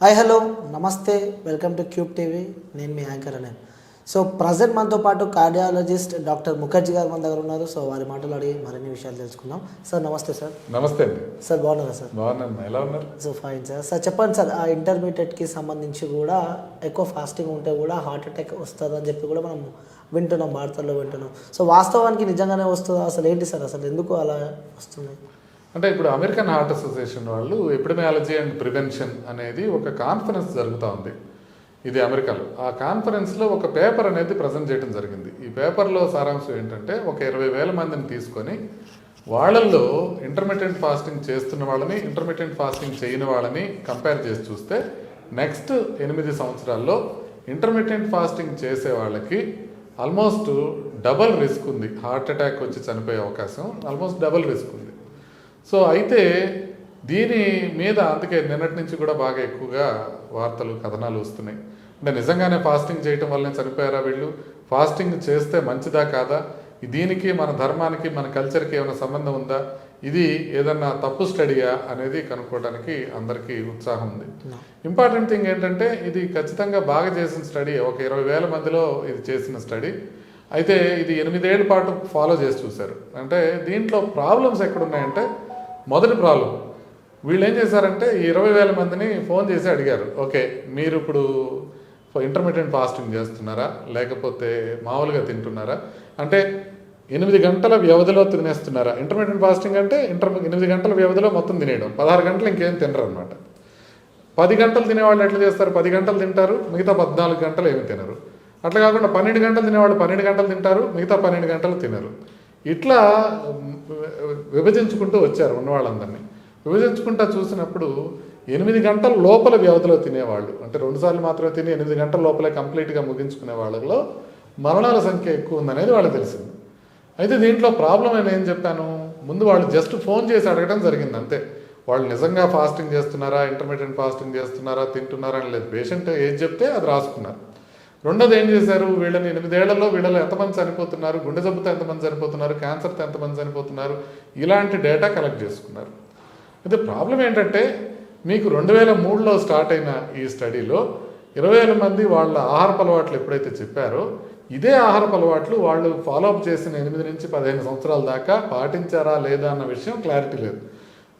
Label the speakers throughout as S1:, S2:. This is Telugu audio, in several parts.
S1: హాయ్ హలో నమస్తే వెల్కమ్ టు క్యూబ్ టీవీ నేను మీ యాంకర్ అనే సో ప్రజెంట్ మనతో పాటు కార్డియాలజిస్ట్ డాక్టర్ ముఖర్జీ గారు మన దగ్గర ఉన్నారు. సో వారి మాటలు అడిగి మరిన్ని విషయాలు తెలుసుకుందాం. సార్ నమస్తే సార్
S2: నమస్తే అండి.
S1: సార్ బాగున్నారా సార్
S2: బాగున్నాను. ఎలా ఉన్నారు?
S1: సో ఫైన్ సార్ సార్ చెప్పండి సార్ ఆ ఇంటర్మీడియట్కి సంబంధించి కూడా ఎక్కువ ఫాస్టింగ్ ఉంటే కూడా హార్ట్ అటాక్ వస్తుందని చెప్పి కూడా మనం వింటున్నాం వార్తల్లో వింటున్నాం. సో వాస్తవానికి నిజంగానే వస్తుందా? అసలు ఏంటి సార్ అసలు ఎందుకు అలా వస్తుంది
S2: అంటే ఇప్పుడు అమెరికన్ హార్ట్ అసోసియేషన్ వాళ్ళు ఎపిడమియాలజీ అండ్ ప్రివెన్షన్ అనేది ఒక కాన్ఫరెన్స్ జరుగుతూ ఉంది. ఇది అమెరికాలో. ఆ కాన్ఫరెన్స్లో ఒక పేపర్ అనేది ప్రజెంట్ చేయడం జరిగింది. ఈ పేపర్లో సారాంశం ఏంటంటే ఒక ఇరవై వేల మందిని తీసుకొని వాళ్ళల్లో ఇంటర్మీడియట్ ఫాస్టింగ్ చేస్తున్న వాళ్ళని ఇంటర్మీడియట్ ఫాస్టింగ్ చేయని వాళ్ళని కంపేర్ చేసి చూస్తే నెక్స్ట్ ఎనిమిది సంవత్సరాల్లో ఇంటర్మీడియట్ ఫాస్టింగ్ చేసే వాళ్ళకి ఆల్మోస్ట్ డబల్ రిస్క్ ఉంది. హార్ట్ అటాక్ వచ్చి చనిపోయే అవకాశం ఆల్మోస్ట్ డబల్ రిస్క్ ఉంది. సో అయితే దీని మీద అందుకే నిన్నటి నుంచి కూడా బాగా ఎక్కువగా వార్తలు కథనాలు వస్తున్నాయి. అంటే నిజంగానే ఫాస్టింగ్ చేయటం వల్లనే చనిపోయారా వీళ్ళు? ఫాస్టింగ్ చేస్తే మంచిదా కాదా? దీనికి మన ధర్మానికి మన కల్చర్కి ఏమైనా సంబంధం ఉందా? ఇది ఏదన్నా తప్పు స్టడీయా అనేది కనుక్కోవడానికి అందరికీ ఉత్సాహం ఉంది. ఇంపార్టెంట్ థింగ్ ఏంటంటే ఇది ఖచ్చితంగా బాగా చేసిన స్టడీ. ఒక ఇరవై వేల మందిలో ఇది చేసిన స్టడీ. అయితే ఇది ఎనిమిదేళ్ళ పాటు ఫాలో చేసి చూశారు. అంటే దీంట్లో ప్రాబ్లమ్స్ ఎక్కడున్నాయంటే మొదటి ప్రాబ్లం. వీళ్ళు ఏం చేశారంటే ఈ ఇరవై వేల మందిని ఫోన్ చేసి అడిగారు. ఓకే మీరు ఇప్పుడు ఇంటర్మీడియట్ ఫాస్టింగ్ చేస్తున్నారా? లేకపోతే మామూలుగా తింటున్నారా? అంటే ఎనిమిది గంటల వ్యవధిలో తినేస్తున్నారా? ఇంటర్మీడియట్ ఫాస్టింగ్ అంటే ఇంటర్ ఎనిమిది గంటల వ్యవధిలో మొత్తం తినేయడం. పదహారు గంటలు ఇంకేం తినరు అనమాట పది గంటలు తినేవాళ్ళు ఎట్లా చేస్తారు? పది గంటలు తింటారు మిగతా పద్నాలుగు గంటలు ఏమి తినరు. అట్లా కాకుండా పన్నెండు గంటలు తినేవాళ్ళు పన్నెండు గంటలు తింటారు మిగతా పన్నెండు గంటలు తినరు. ఇట్లా విభజించుకుంటూ వచ్చారు ఉన్న వాళ్ళందరినీ విభజించుకుంటా చూసినప్పుడు ఎనిమిది గంటల లోపల వ్యవధిలో తినేవాళ్ళు. అంటే రెండుసార్లు మాత్రమే తిని ఎనిమిది గంటల లోపలే కంప్లీట్గా ముగించుకునే వాళ్ళలో మరణాల సంఖ్య ఎక్కువ ఉందనేది వాళ్ళకి తెలిసింది. అయితే దీంట్లో ప్రాబ్లం నేను ఏం చెప్పాను? ముందు వాళ్ళు జస్ట్ ఫోన్ చేసి అడగడం జరిగింది అంతే. వాళ్ళు నిజంగా ఫాస్టింగ్ చేస్తున్నారా? ఇంటర్మీడియట్ ఫాస్టింగ్ చేస్తున్నారా? తింటున్నారా? అని లేదు. పేషెంట్ ఏది చెప్తే అది రాసుకున్నారు. రెండోది ఏం చేశారు? వీళ్ళని ఎనిమిదేళ్ళలో వీళ్ళలో ఎంతమంది చనిపోతున్నారు? గుండె జబ్బుతో ఎంతమంది చనిపోతున్నారు? క్యాన్సర్తో ఎంతమంది చనిపోతున్నారు? ఇలాంటి డేటా కలెక్ట్ చేసుకున్నారు. అయితే ప్రాబ్లం ఏంటంటే మీకు రెండు వేల మూడులో స్టార్ట్ అయిన ఈ స్టడీలో ఇరవై వేల మంది వాళ్ళ ఆహారపు అలవాట్లు ఎప్పుడైతే చెప్పారో ఇదే ఆహారపు అలవాట్లు వాళ్ళు ఫాలో అప్ చేసిన ఎనిమిది నుంచి పదిహేను సంవత్సరాల దాకా పాటించారా లేదా అన్న విషయం క్లారిటీ లేదు.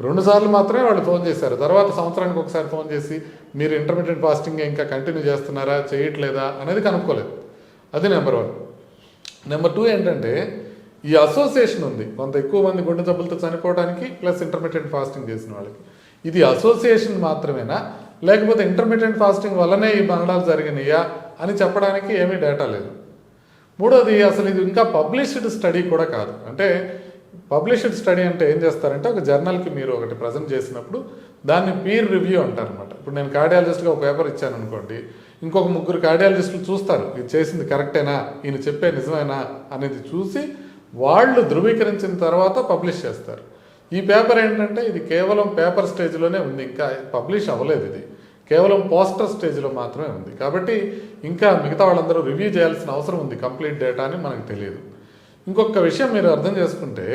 S2: రెండు సార్లు మాత్రమే వాళ్ళు ఫోన్ చేశారు. తర్వాత సంవత్సరానికి ఒకసారి ఫోన్ చేసి మీరు ఇంటర్మీడియట్ ఫాస్టింగ్ ఇంకా కంటిన్యూ చేస్తున్నారా? చేయట్లేదా? అనేది కనుక్కోలేదు. అది నెంబర్ వన్ నెంబర్ టూ ఏంటంటే ఈ అసోసియేషన్ ఉంది. కొంత ఎక్కువ మంది గుండె జబ్బులతో చనిపోవడానికి ప్లస్ ఇంటర్మీడియట్ ఫాస్టింగ్ చేసిన వాళ్ళకి. ఇది అసోసియేషన్ మాత్రమేనా? లేకపోతే ఇంటర్మీడియట్ ఫాస్టింగ్ వల్లనే ఈ మరణాలు జరిగినాయా? అని చెప్పడానికి ఏమీ డేటా లేదు. మూడోది అసలు ఇది ఇంకా పబ్లిష్డ్ స్టడీ కూడా కాదు. అంటే పబ్లిష్డ్ స్టడీ అంటే ఏం చేస్తారంటే ఒక జర్నల్కి మీరు ఒకటి ప్రజెంట్ చేసినప్పుడు దాన్ని పీర్ రివ్యూ అంటారు అనమాట ఇప్పుడు నేను కార్డియాలజిస్ట్గా ఒక పేపర్ ఇచ్చాను అనుకోండి ఇంకొక ముగ్గురు కార్డియాలజిస్టులు చూస్తారు ఇది చేసింది కరెక్టేనా ఈయన చెప్పే నిజమేనా అనేది చూసి వాళ్ళు ధృవీకరించిన తర్వాత పబ్లిష్ చేస్తారు. ఈ పేపర్ ఏంటంటే ఇది కేవలం పేపర్ స్టేజ్లోనే ఉంది ఇంకా పబ్లిష్ అవ్వలేదు ఇది. కేవలం పోస్టర్ స్టేజ్లో మాత్రమే ఉంది. కాబట్టి ఇంకా మిగతా వాళ్ళందరూ రివ్యూ చేయాల్సిన అవసరం ఉంది కంప్లీట్ డేటా అని మనకు తెలియదు. ఇంకొక విషయం మీరు అర్థం చేసుకుంటే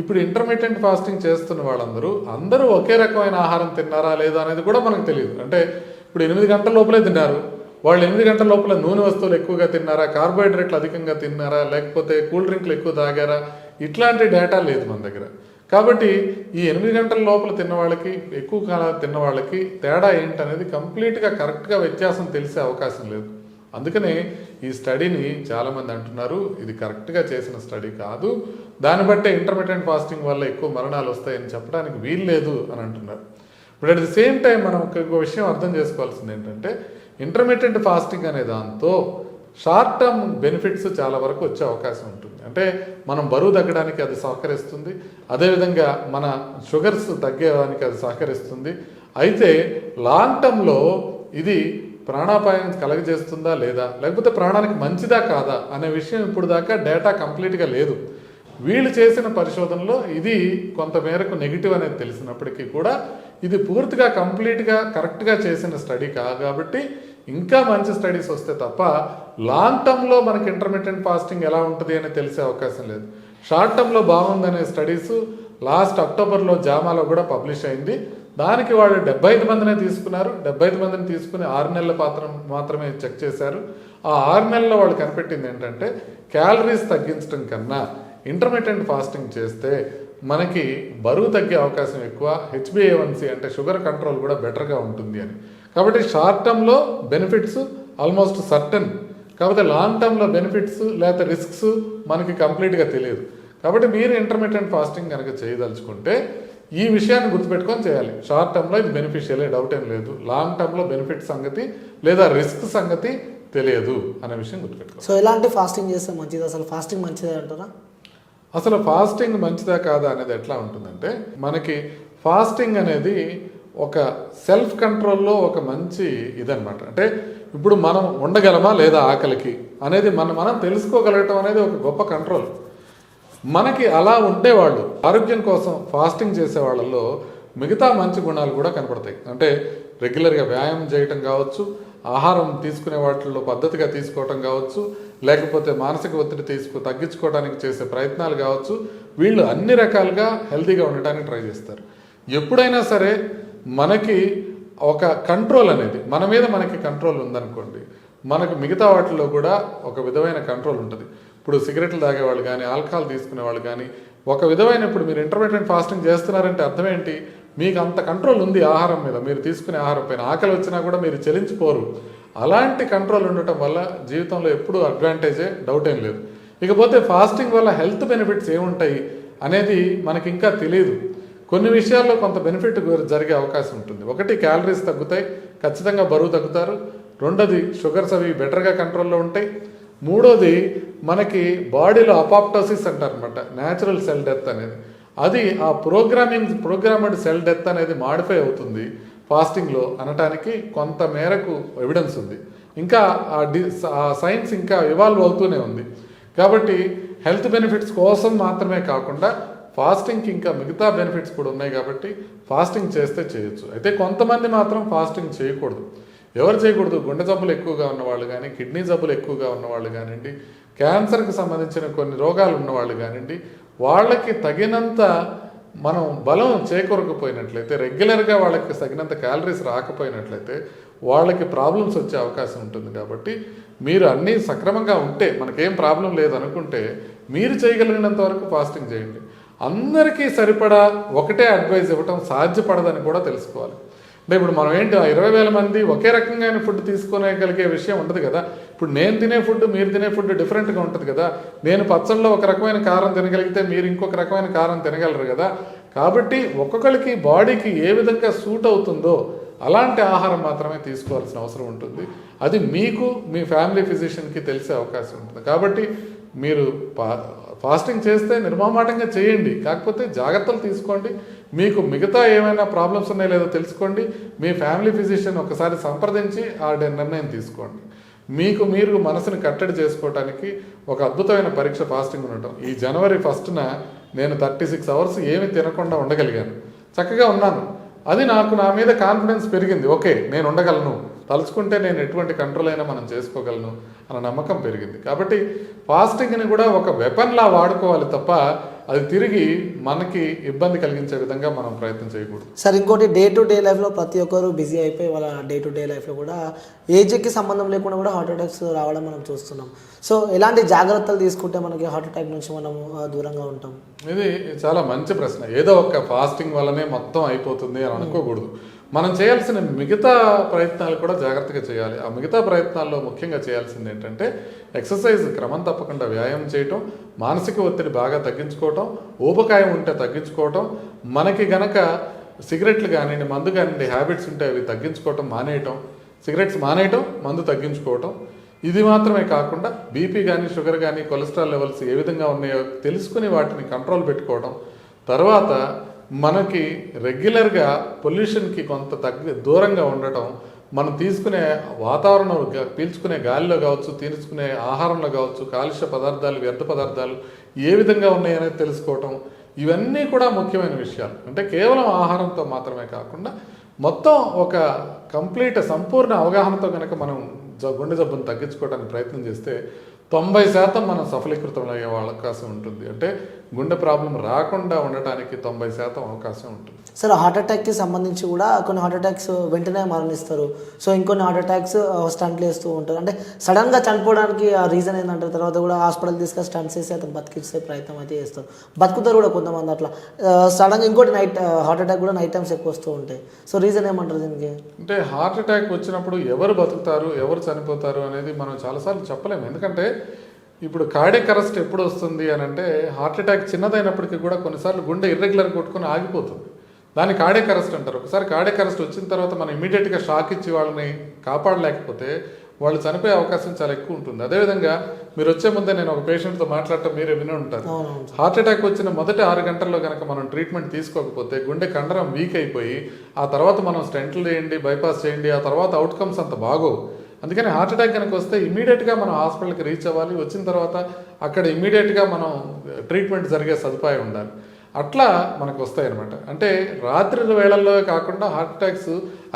S2: ఇప్పుడు ఇంటర్మీడియట్ ఫాస్టింగ్ చేస్తున్న వాళ్ళందరూ అందరూ ఒకే రకమైన ఆహారం తిన్నారా లేదా అనేది కూడా మనకు తెలియదు. అంటే ఇప్పుడు ఎనిమిది గంటల లోపలే తిన్నారు. వాళ్ళు ఎనిమిది గంటల లోపల నూనె వస్తువులు ఎక్కువగా తిన్నారా కార్బోహైడ్రేట్లు అధికంగా తిన్నారా లేకపోతే కూల్ డ్రింక్లు ఎక్కువ తాగారా? ఇట్లాంటి డేటా లేదు మన దగ్గర. కాబట్టి ఈ ఎనిమిది గంటల లోపల తిన్న వాళ్ళకి ఎక్కువ కాలం తిన్న వాళ్ళకి తేడా ఏంటనేది కంప్లీట్గా కరెక్ట్గా వ్యత్యాసం తెలిసే అవకాశం లేదు. అందుకనే ఈ స్టడీని చాలామంది అంటున్నారు ఇది కరెక్ట్గా చేసిన స్టడీ కాదు దాన్ని బట్టే ఇంటర్మీడియట్ ఫాస్టింగ్ వల్ల ఎక్కువ మరణాలు వస్తాయని చెప్పడానికి వీలు లేదు అని అంటున్నారు. But at the same time మనం ఒక ఇంకో విషయం అర్థం చేసుకోవాల్సింది ఏంటంటే ఇంటర్మీడియట్ ఫాస్టింగ్ అనే దాంతో షార్ట్ టర్మ్ బెనిఫిట్స్ చాలా వరకు వచ్చే అవకాశం ఉంటుంది. అంటే మనం బరువు తగ్గడానికి అది సహకరిస్తుంది అదేవిధంగా మన షుగర్స్ తగ్గేదానికి అది సహకరిస్తుంది. అయితే లాంగ్ టర్మ్లో ఇది ప్రాణాపాయం కలగజేస్తుందా లేదా? లేకపోతే ప్రాణానికి మంచిదా కాదా? అనే విషయం ఇప్పుడు దాకా డేటా కంప్లీట్గా లేదు. వీళ్ళు చేసిన పరిశోధనలో ఇది కొంత మేరకు నెగిటివ్ అనేది తెలిసినప్పటికీ కూడా ఇది పూర్తిగా కంప్లీట్గా కరెక్ట్గా చేసిన స్టడీ కాబట్టి ఇంకా మంచి స్టడీస్ వస్తే తప్ప లాంగ్ టర్మ్లో మనకి ఇంటర్మీడియట్ ఫాస్టింగ్ ఎలా ఉంటుంది అని తెలిసే అవకాశం లేదు. షార్ట్ టర్మ్లో బాగుందనే స్టడీస్ లాస్ట్ అక్టోబర్లో జామాలో కూడా పబ్లిష్ అయింది. దానికి వాళ్ళు డెబ్బై ఐదు మందినే తీసుకున్నారు. డెబ్బై ఐదు మందిని తీసుకుని ఆరు నెలల పాత్ర మాత్రమే చెక్ చేశారు. ఆ ఆరు నెలల్లో వాళ్ళు కనిపెట్టింది ఏంటంటే క్యాలరీస్ తగ్గించడం కన్నా ఇంటర్మీడియట్ ఫాస్టింగ్ చేస్తే మనకి బరువు తగ్గే అవకాశం ఎక్కువ హెచ్బిఏవన్సీ అంటే షుగర్ కంట్రోల్ కూడా బెటర్గా ఉంటుంది అని. కాబట్టి షార్ట్ టర్మ్లో బెనిఫిట్స్ ఆల్మోస్ట్ సర్టన్ కాకపోతే లాంగ్ టర్మ్లో బెనిఫిట్స్ లేకపోతే రిస్క్స్ మనకి కంప్లీట్గా తెలియదు. కాబట్టి మీరు ఇంటర్మీడియట్ ఫాస్టింగ్ కనుక చేయదలుచుకుంటే ఈ విషయాన్ని గుర్తుపెట్టుకొని చేయాలి. షార్ట్ టర్మ్లో ఇది బెనిఫిషియలే డౌట్ ఏం లేదు. లాంగ్ టర్మ్లో బెనిఫిట్ సంగతి లేదా రిస్క్ సంగతి తెలియదు అనే విషయం గుర్తుపెట్టుకోవాలి
S1: సో ఎలాంటి ఫాస్టింగ్ చేస్తే మంచిది? అసలు ఫాస్టింగ్ మంచిదే అంటారా?
S2: అసలు ఫాస్టింగ్ మంచిదా కాదా అనేది ఎట్లా ఉంటుందంటే మనకి ఫాస్టింగ్ అనేది ఒక సెల్ఫ్ కంట్రోల్లో ఒక మంచి ఇదనమాట అంటే ఇప్పుడు మనం ఉండగలమా లేదా ఆకలికి అనేది మనం మనం తెలుసుకోగలగటం అనేది ఒక గొప్ప కంట్రోల్ మనకి అలా ఉండేవాళ్ళు. ఆరోగ్యం కోసం ఫాస్టింగ్ చేసే వాళ్ళల్లో మిగతా మంచి గుణాలు కూడా కనపడతాయి. అంటే రెగ్యులర్గా వ్యాయామం చేయటం కావచ్చు ఆహారం తీసుకునే వాటిల్లో పద్ధతిగా తీసుకోవటం కావచ్చు లేకపోతే మానసిక ఒత్తిడి తీసుకు తగ్గించుకోవడానికి చేసే ప్రయత్నాలు కావచ్చు వీళ్ళు అన్ని రకాలుగా హెల్తీగా ఉండటానికి ట్రై చేస్తారు. ఎప్పుడైనా సరే మనకి ఒక కంట్రోల్ అనేది మన మీద మనకి కంట్రోల్ ఉందనుకోండి మనకు మిగతా వాటిల్లో కూడా ఒక విధమైన కంట్రోల్ ఉంటుంది. ఇప్పుడు సిగరెట్లు తాగేవాళ్ళు కానీ ఆల్కహాల్ తీసుకునే వాళ్ళు కానీ ఒక విధమైన ఇప్పుడు మీరు ఇంటర్మీడియట్ ఫాస్టింగ్ చేస్తున్నారంటే అర్థం ఏంటి? మీకు అంత కంట్రోల్ ఉంది ఆహారం మీద. మీరు తీసుకునే ఆహారం పైన ఆకలి వచ్చినా కూడా మీరు చెలించిపోరు అలాంటి కంట్రోల్ ఉండటం వల్ల జీవితంలో ఎప్పుడూ అడ్వాంటేజే డౌట్ ఏం లేదు. ఇకపోతే ఫాస్టింగ్ వల్ల హెల్త్ బెనిఫిట్స్ ఏముంటాయి అనేది మనకి ఇంకా తెలియదు కొన్ని విషయాల్లో కొంత బెనిఫిట్ జరిగే అవకాశం ఉంటుంది. ఒకటి క్యాలరీస్ తగ్గుతాయి. ఖచ్చితంగా బరువు తగ్గుతారు. రెండోది షుగర్స్ అవి బెటర్గా కంట్రోల్లో ఉంటాయి. మూడోది మనకి బాడీలో అపాప్టోసిస్ అంటారనమాట న్యాచురల్ సెల్ డెత్ అనేది. అది ఆ ప్రోగ్రామింగ్ ప్రోగ్రామ్డ్ సెల్ డెత్ అనేది మాడిఫై అవుతుంది ఫాస్టింగ్లో అనటానికి కొంత మేరకు ఎవిడెన్స్ ఉంది. ఇంకా ఆ డి ఆ సైన్స్ ఇంకా ఇవాల్వ్ అవుతూనే ఉంది. కాబట్టి హెల్త్ బెనిఫిట్స్ కోసం మాత్రమే కాకుండా ఫాస్టింగ్కి ఇంకా మిగతా బెనిఫిట్స్ కూడా ఉన్నాయి కాబట్టి ఫాస్టింగ్ చేస్తే చేయొచ్చు. అయితే కొంతమంది మాత్రం ఫాస్టింగ్ చేయకూడదు. ఎవరు చేయకూడదు? గుండె జబ్బులు ఎక్కువగా ఉన్నవాళ్ళు కానీ కిడ్నీ జబ్బులు ఎక్కువగా ఉన్నవాళ్ళు కానివ్వండి క్యాన్సర్కి సంబంధించిన కొన్ని రోగాలు ఉన్నవాళ్ళు కానివ్వండి వాళ్ళకి తగినంత మనం బలం చేకూరకపోయినట్లయితే రెగ్యులర్గా వాళ్ళకి తగినంత క్యాలరీస్ రాకపోయినట్లయితే వాళ్ళకి ప్రాబ్లమ్స్ వచ్చే అవకాశం ఉంటుంది కాబట్టి మీరు అన్నీ సక్రమంగా ఉంటే మనకేం ప్రాబ్లం లేదు అనుకుంటే మీరు చేయగలిగినంత వరకు ఫాస్టింగ్ చేయండి. అందరికీ సరిపడా ఒకటే అడ్వైస్ ఇవ్వటం సాధ్యపడదని కూడా తెలుసుకోవాలి. అంటే ఇప్పుడు మనం ఏంటి ఆ ఇరవై వేల మంది ఒకే రకంగా ఫుడ్ తీసుకోగలిగే విషయం ఉండదు కదా. ఇప్పుడు నేను తినే ఫుడ్ మీరు తినే ఫుడ్ డిఫరెంట్గా ఉంటుంది కదా. నేను పచ్చళ్ళలో ఒక రకమైన కారం తినగలిగితే మీరు ఇంకొక రకమైన కారం తినగలరు కదా. కాబట్టి ఒక్కొక్కరికి బాడీకి ఏ విధంగా సూట్ అవుతుందో అలాంటి ఆహారం మాత్రమే తీసుకోవాల్సిన అవసరం ఉంటుంది. అది మీకు మీ ఫ్యామిలీ ఫిజిషియన్కి తెలిసే అవకాశం ఉంటుంది. కాబట్టి మీరు పా ఫాస్టింగ్ చేస్తే నిర్మామాటంగా చేయండి. కాకపోతే జాగ్రత్తలు తీసుకోండి. మీకు మిగతా ఏమైనా ప్రాబ్లమ్స్ ఉన్నాయో లేదో తెలుసుకోండి. మీ ఫ్యామిలీ ఫిజిషియన్ ఒకసారి సంప్రదించి ఆ నిర్ణయం తీసుకోండి. మీకు మీరు మనసును కట్టడి చేసుకోవడానికి ఒక అద్భుతమైన పరీక్ష ఫాస్టింగ్ ఉండటం. ఈ జనవరి ఫస్ట్న నేను థర్టీ సిక్స్ అవర్స్ ఏమి తినకుండా ఉండగలిగాను. చక్కగా ఉన్నాను. అది నాకు నా మీద కాన్ఫిడెన్స్ పెరిగింది. ఓకే నేను ఉండగలను. తలుచుకుంటే నేను ఎటువంటి కంట్రోల్ అయినా మనం చేసుకోగలను అన్న నమ్మకం పెరిగింది. కాబట్టి ఫాస్టింగ్ని కూడా ఒక వెపన్లా వాడుకోవాలి తప్ప అది తిరిగి మనకి ఇబ్బంది కలిగించే విధంగా మనం ప్రయత్నం చేయకూడదు.
S1: సార్ ఇంకోటి డే టు డే లైఫ్లో ప్రతి ఒక్కరు బిజీ అయిపోయి వాళ్ళ డే టు డే లైఫ్లో కూడా ఏజ్కి సంబంధం లేకుండా కూడా హార్ట్ అటాక్స్ రావడం మనం చూస్తున్నాం. సో ఎలాంటి జాగ్రత్తలు తీసుకుంటే మనకి హార్ట్ అటాక్ నుంచి మనం దూరంగా ఉంటాం?
S2: ఇది చాలా మంచి ప్రశ్న. ఏదో ఒక ఫాస్టింగ్ వల్లనే మొత్తం అయిపోతుంది అని అనుకోకూడదు. మనం చేయాల్సిన మిగతా ప్రయత్నాలు కూడా జాగ్రత్తగా చేయాలి. ఆ మిగతా ప్రయత్నాల్లో ముఖ్యంగా చేయాల్సింది ఏంటంటే ఎక్సర్సైజ్ క్రమం తప్పకుండా వ్యాయామం చేయటం మానసిక ఒత్తిడి బాగా తగ్గించుకోవటం ఊపకాయం ఉంటే తగ్గించుకోవటం మనకి గనక సిగరెట్లు కానివ్వండి మందు కానివ్వండి హ్యాబిట్స్ ఉంటే అవి తగ్గించుకోవటం మానేయటం సిగరెట్స్ మానేయటం మందు తగ్గించుకోవటం ఇది మాత్రమే కాకుండా బీపీ కానీ షుగర్ కానీ కొలెస్ట్రాల్ లెవెల్స్ ఏ విధంగా ఉన్నాయో తెలుసుకుని వాటిని కంట్రోల్ పెట్టుకోవడం తర్వాత మనకి రెగ్యులర్గా పొల్యూషన్కి కొంత తగ్గి దూరంగా ఉండటం మనం తీసుకునే వాతావరణం పీల్చుకునే గాలిలో కావచ్చు తీసుకునే ఆహారంలో కావచ్చు కాలుష్య పదార్థాలు వ్యర్థ పదార్థాలు ఏ విధంగా ఉన్నాయనేది తెలుసుకోవటం ఇవన్నీ కూడా ముఖ్యమైన విషయాలు. అంటే కేవలం ఆహారంతో మాత్రమే కాకుండా మొత్తం ఒక కంప్లీట్ సంపూర్ణ అవగాహనతో కనుక మనం గుండె జబ్బును తగ్గించుకోవడానికి ప్రయత్నం చేస్తే తొంభై శాతం మనం సఫలీకృతం అయ్యే అవకాశం ఉంటుంది. అంటే గుండె ప్రాబ్లం రాకుండా ఉండటానికి తొంభై శాతం అవకాశం ఉంటుంది.
S1: సార్ హార్ట్ అటాక్కి సంబంధించి కూడా కొన్ని హార్ట్ అటాక్స్ వెంటనే మరణిస్తారు. సో ఇంకొన్ని హార్ట్ అటాక్స్ స్టంట్లు వేస్తూ ఉంటారు. అంటే సడన్గా చనిపోవడానికి ఆ రీజన్ ఏంటంటే తర్వాత కూడా హాస్పిటల్ తీసుకొని స్టంట్స్ వేసి అతను బతికించే ప్రయత్నం అయితే చేస్తారు. బతుకుతారు కూడా కొంతమంది అట్లా. సడన్గా ఇంకోటి నైట్ హార్ట్ అటాక్ కూడా నైట్ టైమ్స్ ఎక్కువ వస్తూ ఉంటాయి. సో రీజన్ ఏమంటారు దీనికి?
S2: అంటే హార్ట్ అటాక్ వచ్చినప్పుడు ఎవరు బతుకుతారు ఎవరు చనిపోతారు అనేది మనం చాలాసార్లు చెప్పలేము. ఎందుకంటే ఇప్పుడు కార్డియక్ అరెస్ట్ ఎప్పుడు వస్తుంది అని అంటే హార్ట్ అటాక్ చిన్నదైనప్పటికీ కూడా కొన్నిసార్లు గుండె ఇర్రెగ్యులర్ కొట్టుకొని ఆగిపోతుంది. దాన్ని కార్డియక్ అరెస్ట్ అంటారు. ఒకసారి కార్డియక్ అరెస్ట్ వచ్చిన తర్వాత మనం ఇమీడియట్గా షాక్ ఇచ్చి వాళ్ళని కాపాడలేకపోతే వాళ్ళు చనిపోయే అవకాశం చాలా ఎక్కువ ఉంటుంది. అదేవిధంగా మీరు వచ్చే ముందే నేను ఒక పేషెంట్తో మాట్లాడటం మీరే విని ఉంటారు. హార్ట్ అటాక్ వచ్చిన మొదటి ఆరు గంటల్లో కనుక మనం ట్రీట్మెంట్ తీసుకోకపోతే గుండె కండరం వీక్ అయిపోయి ఆ తర్వాత మనం స్టెంట్లు చేయండి బైపాస్ చేయండి ఆ తర్వాత అవుట్కమ్స్ అంత బాగోవు. అందుకని హార్ట్ అటాక్ కనుక వస్తే ఇమీడియట్గా మనం హాస్పిటల్కి రీచ్ అవ్వాలి. వచ్చిన తర్వాత అక్కడ ఇమీడియట్గా మనం ట్రీట్మెంట్ జరిగే సదుపాయం ఉండాలి. అట్లా మనకు వస్తాయి అనమాట అంటే రాత్రి వేళల్లో కాకుండా హార్ట్ అటాక్స్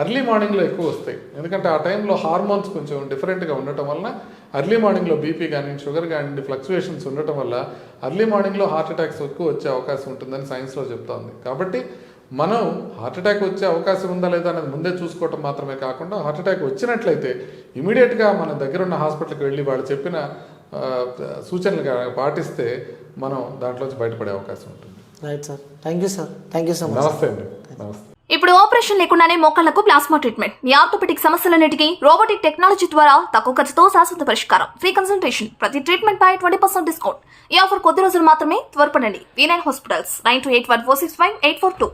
S2: అర్లీ మార్నింగ్లో ఎక్కువ వస్తాయి. ఎందుకంటే ఆ టైంలో హార్మోన్స్ కొంచెం డిఫరెంట్గా ఉండటం వలన అర్లీ మార్నింగ్లో బీపీ కానీ షుగర్ కానీ ఫ్లక్చువేషన్స్ ఉండటం వల్ల అర్లీ మార్నింగ్లో హార్ట్ అటాక్స్ ఎక్కువ వచ్చే అవకాశం ఉంటుందని సైన్స్లో చెప్తోంది. కాబట్టి మనం హార్ట్ అటాక్ వచ్చే అవకాశం ఉందా లేదా అనేది ముందే చూసుకోవటం మాత్రమే కాకుండా హార్ట్ అటాక్ వచ్చినట్లయితే ఇమీడియట్గా మన దగ్గర ఉన్న హాస్పిటల్కి వెళ్ళి వాళ్ళు చెప్పిన సూచనలు పాటిస్తే మనం దాంట్లోంచి బయటపడే అవకాశం ఉంటుంది.
S1: Right sir thank you sir thank you so much
S2: నమస్తే అండి. నమస్తే.
S3: ఇప్పుడు ఆపరేషన్ లేకుండానే మోకాళ్ళకు ప్లాస్మా ట్రీట్మెంట్ మీ ఆర్థోపెటిక్ సమస్యలన్నిటికీ రోబోటిక్ టెక్నాలజీ ద్వారా తక్కువ ఖర్చుతో శాశ్వత పరిష్కారం. ఫ్రీ కన్సల్టేషన్ ప్రతి ట్రీట్మెంట్ పై ట్వంటీ పర్సెంట్ డిస్కౌంట్ ఈ ఆఫర్ కొద్ది రోజులు మాత్రమే త్వరపడండి. V nine hospitals nine two eight one four six five eight four two